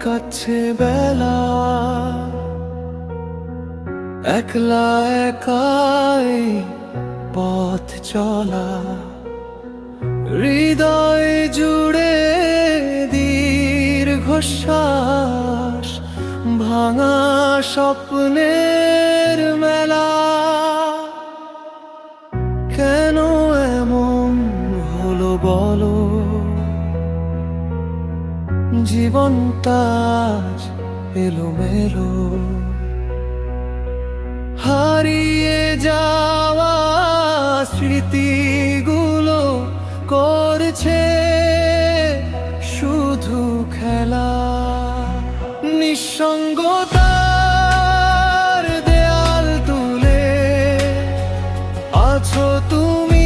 কাটছে বেলা। একলা একাই পথ চলা। হৃদয় জুড়ে দীর্ঘশ্বাস ভাঙা স্বপ্নের মেলা। কেন এমন হলো বলো? জীবনটা এলোমেলো। হারিয়ে যাওয়া স্মৃতিগুলো করছে শুধু খেলা। নিঃসঙ্গতার দেয়াল তুলে আছো তুমি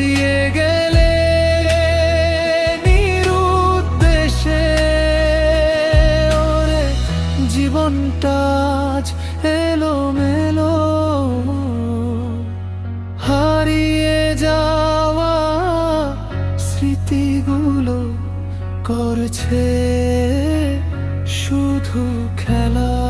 হারিয়ে গেলে নিরুদ্দেশে ওরে জীবনটা আজ এলো মেলো হারিয়ে যাওয়া স্মৃতিগুলো করছে শুধু খেলা।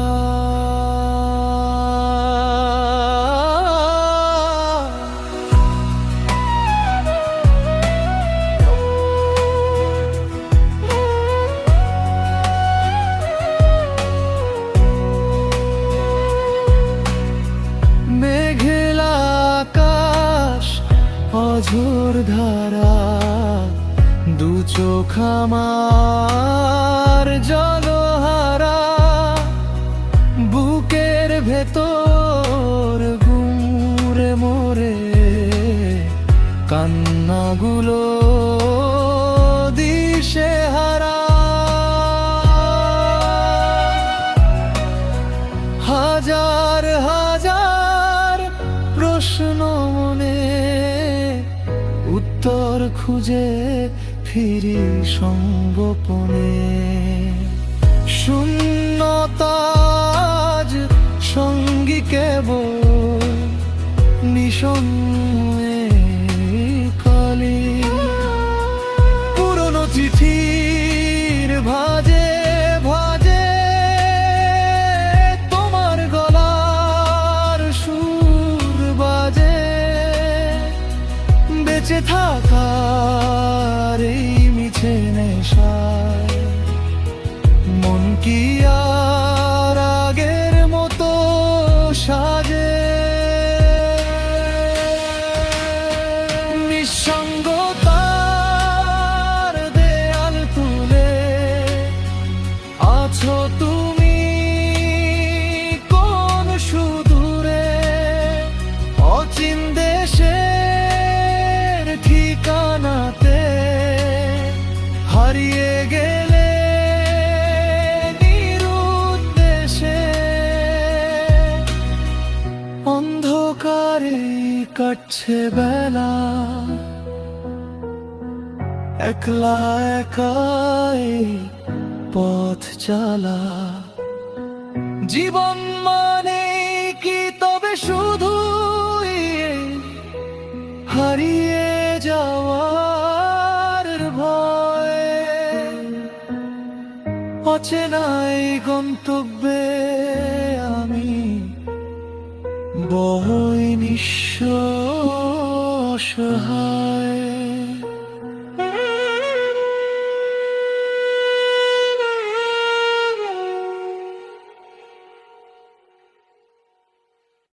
অঝোর ধারা দু চোখ আমার জলহারা। বুকের ভেতর গুমরে মোরে কান্নাগুলো দিশে খুঁজে ফিরি সঙ্গোপনে শূন্যতাজ সঙ্গী কেবল নিঃসঙ্গে বেঁচে থাকার এই মিছে নেশায়। মন কি আর হারিয়ে গেলে নিরুদ্দেশে অন্ধকারে কাটছে বেলা। একলা একাই পথ চালা। জীবন মানে কি তবে শুধু হারিয়ে যাওয়ার অচেনাই গন্তব্যে আমি। বই নিঃস্ব অসহায়